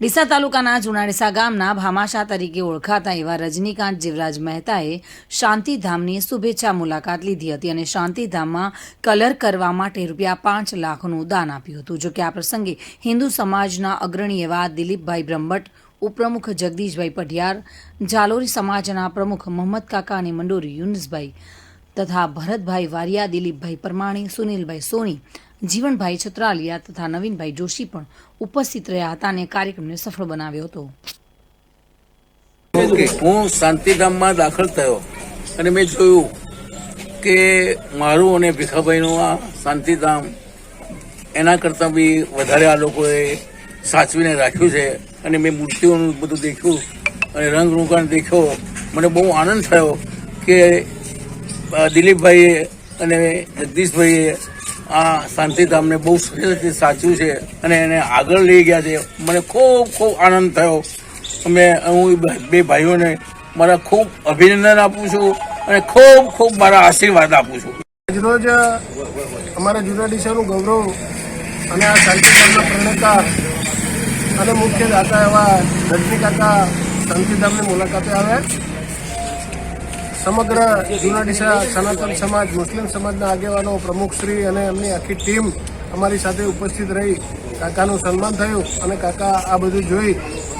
ડીસા તાલુકાના જુનાડીસા ગામના ભામાશા તરીકે ઓળખાતા એવા રજનીકાંત જીવરાજ મહેતાએ શાંતિધામની શુભેચ્છા મુલાકાત લીધી હતી અને શાંતિધામમાં કલર કરવા માટે રૂપિયા પાંચ લાખનું દાન આપ્યું હતું. જોકે આ પ્રસંગે હિન્દુ સમાજના અગ્રણી એવા દિલીપભાઈ બ્રહ્મભટ્ટ, ઉપપ્રમુખ જગદીશભાઈ પઢિયાર જાલોરી સમાજના પ્રમુખ મોહમ્મદ કાકા અને મંડોરી યુનુસભાઈ તથા ભરતભાઈ વારિયા, દિલીપભાઈ પરમાણી, સુનિલભાઈ સોની જીવનભાઈ છત્રાલિયા તથા નવીનભાઈ જોશી પણ ઉપસ્થિત રહ્યા હતા અને કાર્યક્રમને સફળ બનાવ્યો હતો. હું શાંતિધામમાં દાખલ થયો અને મેં જોયું કે મારું અને ભીખાભાઈનું આ શાંતિધામ એના કરતાં બી વધારે આ લોકોએ સાચવીને રાખ્યું છે અને મેં મૂર્તિઓનું બધું દેખ્યું અને રંગરૂંગણ દેખ્યો. મને બહુ આનંદ થયો કે દિલીપભાઈએ અને જગદીશભાઈએ આ શાંતિધામને બહુ સરસથી સાચ્યું છે અને એને આગળ લઈ ગયા છે. મને ખૂબ ખૂબ આનંદ થયો. અમે, હું બે ભાઈઓને મારા ખૂબ અભિનંદન આપું છું અને ખૂબ ખૂબ મારા આશીર્વાદ આપું છું. આજરોજ, અમારા જુદા દિશાનું ગૌરવ અને આ શાંતિધામના પ્રણેતા અને મુખ્ય દાતા એવા રજની કાકા શાંતિધામની મુલાકાતે આવ્યા સમગ્ર જુનાડીસા સનાતન સમાજ, મુસ્લિમ સમાજના આગેવાનો પ્રમુખશ્રી અને એમની આખી ટીમ અમારી સાથે ઉપસ્થિત રહી. કાકાનું સન્માન થયું અને કાકા આ બધું જોઈ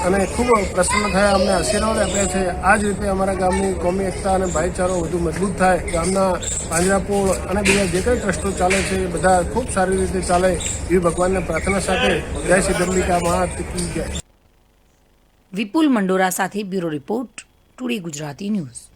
અને ખૂબ પ્રસન્ન થયા. અમને આશીર્વાદ આપ્યા છે. આ જ રીતે અમારા ગામની કોમી એકતા અને ભાઈચારો વધુ મજબૂત થાય. ગામના પાંજરાપોળ અને બીજા જે કંઈ ટ્રસ્ટો ચાલે છે એ બધા ખૂબ સારી રીતે ચાલે. એવી ભગવાનને પ્રાર્થના સાથે જય સિદ્ધંબિકા મહાત્મી જય. વિપુલ મંડોરા સાથે bureau report today Gujarati news.